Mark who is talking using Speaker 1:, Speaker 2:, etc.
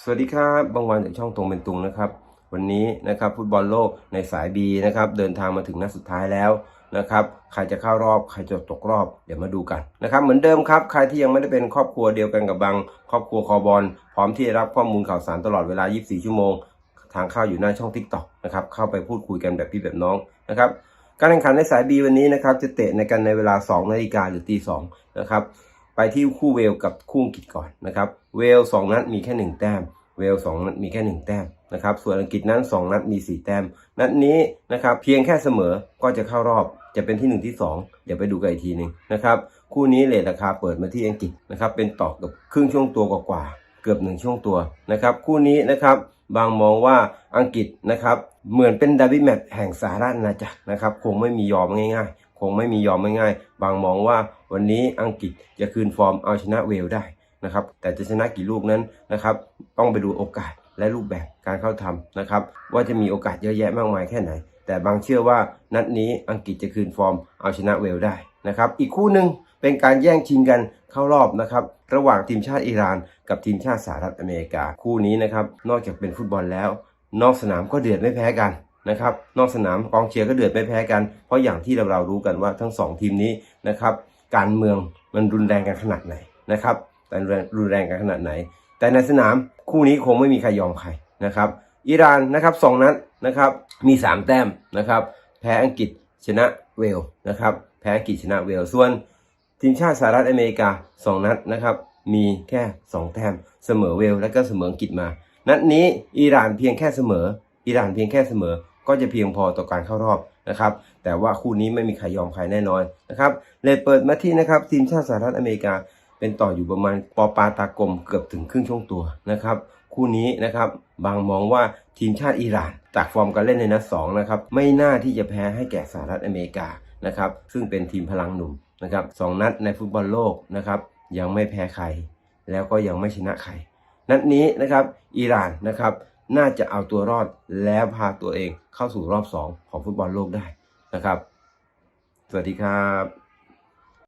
Speaker 1: สวัสดีครับบางวันจากช่องตรงเป็นตุงนะครับ วันนี้นะครับฟุตบอลโลกในสาย B นะครับเดินทางมาถึงนัดสุดท้ายแล้วนะครับใครจะเข้ารอบใครจะตกรอบเดี๋ยวมาดูกันนะครับเหมือนเดิมครับใครที่ยังไม่ได้เป็นครอบครัวเดียวกันกับบางครอบครัวคอบอลพร้อมที่จะรับข้อมูลข่าวสารตลอดเวลา 24 ชั่วโมง ทางเข้าอยู่หน้าช่อง TikTok นะครับเข้าไปพูดคุยกันแบบพี่แบบน้องนะครับการแข่งขันในสาย B วันนี้นะครับจะเตะในกันในเวลา 2 นาฬิกาหรือตี2นะครับ ไปที่คู่เวลกับคู่อังกฤษก่อนนะครับ เวลสองนัดมีแค่หนึ่งแต้ม เวลสองนัดมีแค่หนึ่งแต้มนะครับ ส่วนอังกฤษนั้น 2 นัดมี 4 แต้ม นัดนี้นะครับเพียงแค่เสมอก็จะเข้ารอบจะเป็นที่ 1 ที่ 2 เดี๋ยวไปดูกันอีกทีหนึ่งนะครับคู่นี้เลทราคาเปิดมาที่อังกฤษนะครับเป็นต่อกับครึ่งช่วงตัวกว่าๆเกือบหนึ่งช่วงตัวนะครับคู่นี้นะครับบางมองว่าอังกฤษนะครับเหมือนเป็นดาร์บี้แมตช์แห่งสหราชอาณาจักรนะครับคงไม่มียอมง่าย คงไม่มียอมง่ายๆ บางมองว่าวันนี้อังกฤษจะคืนฟอร์มเอาชนะเวลได้นะครับ แต่จะชนะกี่ลูกนั้นนะครับ ต้องไปดูโอกาสและรูปแบบการเข้าทำนะครับ ว่าจะมีโอกาสเยอะแยะมากมายแค่ไหน แต่บางเชื่อว่านัดนี้อังกฤษจะคืนฟอร์มเอาชนะเวลได้นะครับ อีกคู่หนึ่งเป็นการแย่งชิงกันเข้ารอบนะครับ ระหว่างทีมชาติอิหร่าน กับทีมชาติสหรัฐอเมริกาคู่นี้นะครับ นอกจากเป็นฟุตบอลแล้ว นอกสนามก็เดือดไม่แพ้กัน นะครับนอกสนามกองเชียร์ก็เดือดไม่แพ้กัน เพราะอย่างที่เราเรารู้กันว่าทั้งสองทีมนี้นะครับการเมืองมันรุนแรงกันขนาดไหนนะครับแต่รุนแรงกันขนาดไหน แต่ในสนามคู่นี้คงไม่มีใครยอมใครนะครับอิหร่านนะครับสองนัดนะครับมี 3 แต้มนะครับแพ้อังกฤษชนะเวลนะครับแพ้อังกฤษชนะเวลส่วนทีมชาติสหรัฐอเมริกา 2 นัดนะครับมีแค่ 2 แต้มเสมอเวลและก็เสมออังกฤษมา นัดนี้อิหร่านเพียงแค่เสมออิหร่านเพียงแค่เสมอ ก็จะเพียงพอต่อการเข้ารอบนะครับ แต่ว่าคู่นี้ไม่มีใครยอมใครแน่นอนนะครับเลยเปิดมาที่นะครับทีมชาติสหรัฐอเมริกา เป็นต่ออยู่ประมาณปอปาตากลมเกือบถึงครึ่งช่วงตัวนะครับคู่นี้นะครับบางมองว่าทีมชาติอิหร่าน จากฟอร์มการเล่นในนัดสองนะครับไม่น่าที่จะแพ้ให้แก่สหรัฐอเมริกานะครับซึ่งเป็นทีมพลังหนุ่มนะครับสองนัดในฟุตบอลโลกนะครับยังไม่แพ้ใคร แล้วก็ยังไม่ชนะใคร นัดนี้นะครับอิหร่านนะครับ น่าจะเอาตัวรอดแล้วพาตัวเองเข้าสู่รอบ 2 ของฟุตบอลโลกได้นะครับ สวัสดีครับ